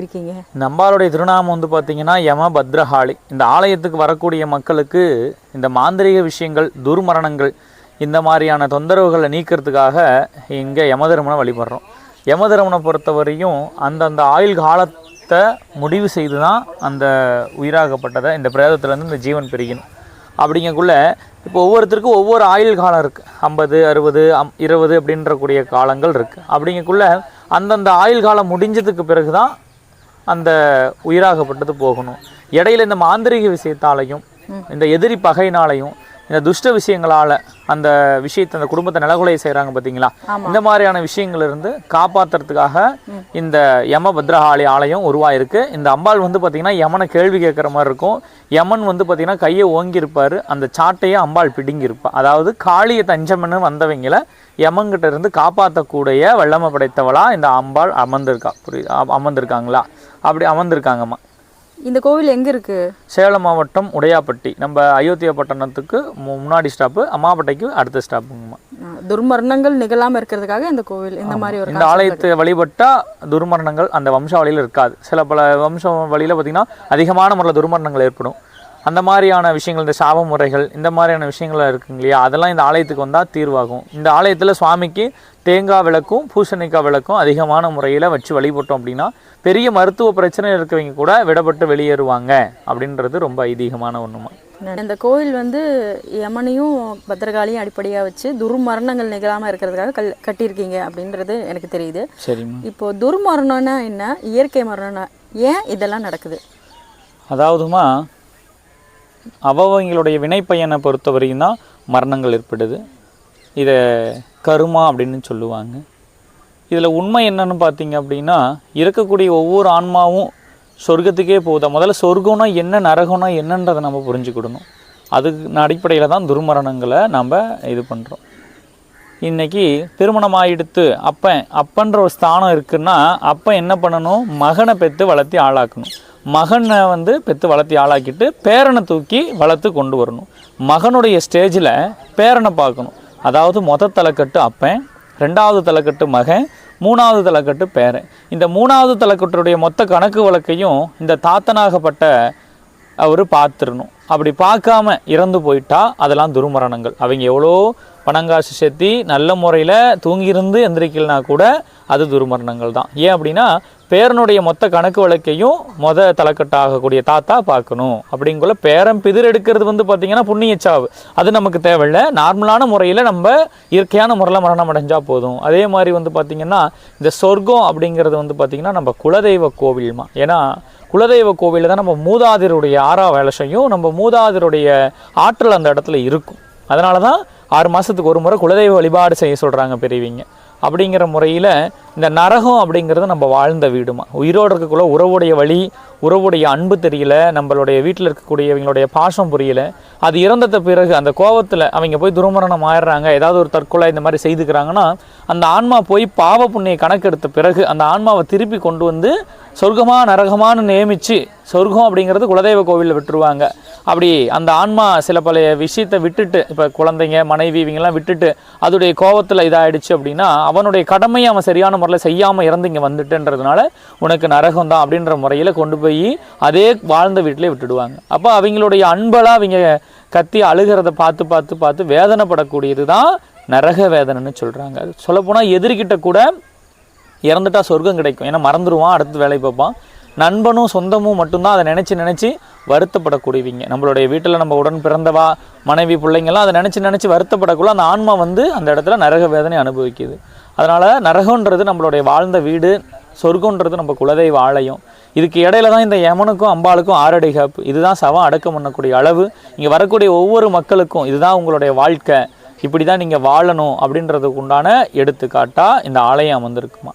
இருக்கீங்க இந்த திருநாமம் வந்து பார்த்தீங்கன்னா யம பத்ரஹாளி இந்த ஆலயத்துக்கு வரக்கூடிய மக்களுக்கு இந்த மாந்திரிக விஷயங்கள் துர்மரணங்கள் இந்த மாதிரியான தொந்தரவுகளை நீக்கிறதுக்காக இங்கே யமதர்மனை வழிபடுறோம். யமதர்மனை பொறுத்தவரையும் அந்தந்த ஆயுள் காலத்தை முடிவு செய்து தான் அந்த உயிராகப்பட்டதை இந்த பிரேதத்துலேருந்து இந்த ஜீவன் பிரிக்கணும். அப்படிங்கக்குள்ள இப்போ ஒவ்வொருத்தருக்கும் ஒவ்வொரு ஆயுள் காலம் இருக்குது ஐம்பது அறுபது அம் இருபது அப்படின்ற கூடிய காலங்கள் இருக்குது அப்படிங்கக்குள்ள அந்தந்த ஆயுள் காலம் முடிஞ்சதுக்கு பிறகு தான் அந்த உயிராகப்பட்டது போகணும். இடையில இந்த மாந்திரீக விஷயத்தாலையும் இந்த எதிரி பகையினாலையும் இந்த துஷ்ட விஷயங்களால அந்த விஷயத்தை அந்த குடும்பத்தை நிலகுலைய செய்கிறாங்க பார்த்தீங்களா இந்த மாதிரியான விஷயங்கள்ல இருந்து காப்பாத்துறதுக்காக இந்த யம பத்ரகாளி ஆலயம் உருவாயிருக்கு. இந்த அம்பாள் வந்து பார்த்தீங்கன்னா யமனை கேள்வி கேட்குற மாதிரி இருக்கும். யமன் வந்து பார்த்தீங்கன்னா கையை ஓங்கியிருப்பாரு அந்த சாட்டையை அம்பாள் பிடுங்கியிருப்பா. அதாவது காளியை தஞ்சம்னு வந்தவங்கள யமன்கிட்ட இருந்து காப்பாற்றக்கூடிய வல்லமை படைத்தவளா இந்த அம்பாள் அமர்ந்திருக்கா. புரியுது? அமர்ந்திருக்காங்களா? அப்படி அமர்ந்திருக்காங்கம்மா. இந்த கோவில் எங்க இருக்கு? சேலம் மாவட்டம் உடையாப்பட்டி. நம்ம அயோத்தியா பட்டணத்துக்கு முன்னாடி ஸ்டாப்பு அம்மாப்பட்டைக்கு அடுத்த ஸ்டாப்புங்கம்மா. துர்மரணங்கள் நிகழாம இருக்கிறதுக்காக இந்த கோவில் இந்த மாதிரி ஒரு இந்த ஆலயத்தை வழிபட்டா துர்மரணங்கள் அந்த வம்சாவளியில் இருக்காது. சில பல வம்ச வழியில் பார்த்தீங்கன்னா அதிகமான முறையில் துர்மரணங்கள் ஏற்படும். அந்த மாதிரியான விஷயங்கள் இந்த சாப முறைகள் இந்த மாதிரியான விஷயங்கள் இருக்குங்க இல்லையா? அதெல்லாம் இந்த ஆலயத்துக்கு வந்தால் தீர்வாகும். இந்த ஆலயத்தில் சுவாமிக்கு தேங்காய் விளக்கும் பூசணிக்காய் விளக்கும் அதிகமான முறையில் வச்சு வழிபட்டோம் அப்படின்னா பெரிய மருத்துவ பிரச்சனை இருக்கவங்க கூட விடப்பட்டு வெளியேறுவாங்க அப்படின்றது ரொம்ப ஐதீகமான ஒன்றுமா இந்த கோவில் வந்து யமனையும் பத்திரகாளியும் அடிப்படையா வச்சு துர்மரணங்கள் நிகழாம இருக்கிறதுக்காக கல் கட்டியிருக்கீங்க அப்படின்றது எனக்கு தெரியுது. இப்போ துர்மரணம்னா என்ன? இயற்கை மரணம்னா ஏன் இதெல்லாம் நடக்குது? அதாவதுமா அவங்களுடைய வினைப்பயனை பொறுத்த வரைக்கும் தான் மரணங்கள் ஏற்படுது. இதை கருமா அப்படின்னு சொல்லுவாங்க. இதில் உண்மை என்னன்னு பார்த்தீங்க அப்படின்னா இருக்கக்கூடிய ஒவ்வொரு ஆன்மாவும் சொர்க்கத்துக்கே போகுதா? முதல்ல சொர்க்கம்னா என்ன நரகம்னா என்னன்றதை நம்ம புரிஞ்சுக்கிடணும். அதுக்கு அடிப்படையில் தான் துர்மரணங்களை நம்ம இது பண்ணுறோம் இன்னைக்கு திருமணம் ஆகிடுத்து அப்பன் அப்பன்ற ஒரு ஸ்தானம் இருக்குன்னா அப்பன் என்ன பண்ணணும்? மகனை பெற்று வளர்த்தி ஆளாக்கணும். மகனை வந்து பெற்று வளர்த்தி ஆளாக்கிட்டு பேரனை தூக்கி வளர்த்து கொண்டு வரணும். மகனுடைய ஸ்டேஜில் பேரனை பார்க்கணும். அதாவது மொத தலைக்கட்டு அப்பன் ரெண்டாவது தலைக்கட்டு மகன் மூணாவது தலைக்கட்டு பேரன். இந்த மூணாவது தலைக்கட்டுடைய மொத்த கணக்கு வழக்கையும் இந்த தாத்தனாகப்பட்ட அவர் பார்த்துடணும். அப்படி பார்க்காம இறந்து போயிட்டா அதெல்லாம் துர்மரணங்கள். அவங்க எவ்வளோ பணங்காசு செத்தி நல்ல முறையில் தூங்கியிருந்து எந்திரிக்கலனா கூட அது துர்மரணங்கள் தான். ஏன் அப்படின்னா பேரனுடைய மொத்த கணக்கு வழக்கையும் மொத தலைக்கட்டாகக்கூடிய தாத்தா பார்க்கணும். அப்படிங்குள்ள பேரன் பிதிர் எடுக்கிறது வந்து பார்த்திங்கன்னா புண்ணியச்சாவு. அது நமக்கு தேவையில்லை. நார்மலான முறையில் நம்ம இயற்கையான முறையில் மரணம் அடைஞ்சால் போதும். அதே மாதிரி வந்து பார்த்திங்கன்னா இந்த சொர்க்கம் அப்படிங்கிறது வந்து பார்த்திங்கன்னா நம்ம குலதெய்வ கோவில்மா. ஏன்னா குலதெய்வ கோவிலில் தான் நம்ம மூதாதையருடைய ஆறா வேலை செய்யும். நம்ம மூதாதையருடைய ஆற்றல் அந்த இடத்துல இருக்கும். அதனால தான் ஆறு மாதத்துக்கு ஒரு முறை குலதெய்வ வழிபாடு செய்ய சொல்கிறாங்க பெரியவங்க. அப்படிங்கிற முறையில் இந்த நரகம் அப்படிங்கிறது நம்ம வாழ்ந்த வீடுமா? உயிரோடு இருக்கக்குள்ள உறவுடைய வழி உறவுடைய அன்பு தெரியல நம்மளுடைய வீட்டில் இருக்கக்கூடியவங்களுடைய பாசம் புரியல அது இறந்தத பிறகு அந்த கோவத்தில் அவங்க போய் துருமரணம் ஆயிடுறாங்க ஏதாவது ஒரு தற்கொலை இந்த மாதிரி செய்துக்கிறாங்கன்னா அந்த ஆன்மா போய் பாவ புண்ணிய கணக்கெடுத்த பிறகு அந்த ஆன்மாவை திருப்பி கொண்டு வந்து சொர்க்கமாக நரகமான்னு நியமித்து சொர்க்கம் அப்படிங்கிறது குலதெய்வ கோவிலில் விட்டுருவாங்க. அப்படி அந்த ஆன்மா சில பல விஷயத்தை விட்டுட்டு இப்போ குழந்தைங்க மனைவி இவங்கெல்லாம் விட்டுட்டு அதோடைய கோவத்தில் இதாகிடுச்சு அப்படின்னா அவனுடைய கடமையை அவன் சரியான முறையில் செய்யாமல் இறந்து இங்கே வந்துட்டுன்றதுனால உனக்கு நரகம் தான் அப்படின்ற முறையில் கொண்டு போய் அதே வாழ்ந்த வீட்டிலே விட்டுடுவாங்க. அப்போ அவங்களுடைய அன்பெல்லாம் அவங்க கத்தி அழுகிறத பார்த்து பார்த்து பார்த்து வேதனைப்படக்கூடியது தான் நரக வேதனைன்னு சொல்கிறாங்க சொல்லப்போனால் எதிர்கிட்ட கூட இறந்துட்டா சொர்க்கம் கிடைக்கும். ஏன்னா மறந்துடுவான் அடுத்து வேலை பார்ப்பான் நண்பனும் சொந்தமும் மட்டும்தான் அதை நினச்சி நினச்சி வருத்தப்படக்கூடியவங்க. நம்மளுடைய வீட்டில் நம்ம உடன் பிறந்தவா மனைவி பிள்ளைங்கள்லாம் அதை நினச்சி நினச்சி வருத்தப்படக்குள்ள அந்த ஆன்மா வந்து அந்த இடத்துல நரக வேதனை அனுபவிக்குது. அதனால் நரகன்றது நம்மளுடைய வாழ்ந்த வீடு சொர்க்கன்றது நம்ம குலதெய்வ ஆலயம். இதுக்கு இடையில தான் இந்த யமனுக்கும் அம்பாளுக்கும் ஆரடி கேப் இதுதான் சவம் அடக்கம் பண்ணக்கூடிய அளவு. இங்கே வரக்கூடிய ஒவ்வொரு மக்களுக்கும் இதுதான் உங்களுடைய வாழ்க்கை. இப்படி தான் நீங்கள் வாழணும் அப்படின்றதுக்கு உண்டான எடுத்துக்காட்டாக இந்த ஆலயம் அமர்ந்திருக்குமா?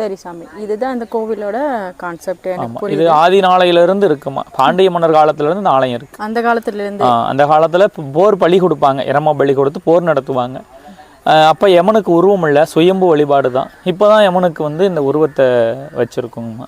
சரி சாமி. இதுதான் இந்த கோவிலோட கான்செப்ட் எனக்கு இது ஆதி நாளையில இருந்து இருக்குமா? பாண்டிய மன்னர் காலத்துல இருந்து இந்த ஆலயம் இருக்கு. அந்த காலத்துல இருந்து அந்த காலத்துல போர் பலி கொடுப்பாங்க. இரம பலி கொடுத்து போர் நடத்துவாங்க. அப்ப யமனுக்கு உருவம் இல்லை சுயம்பு வழிபாடு தான் இப்போதான் யமனுக்கு வந்து இந்த உருவத்தை வச்சிருக்கோங்கம்மா.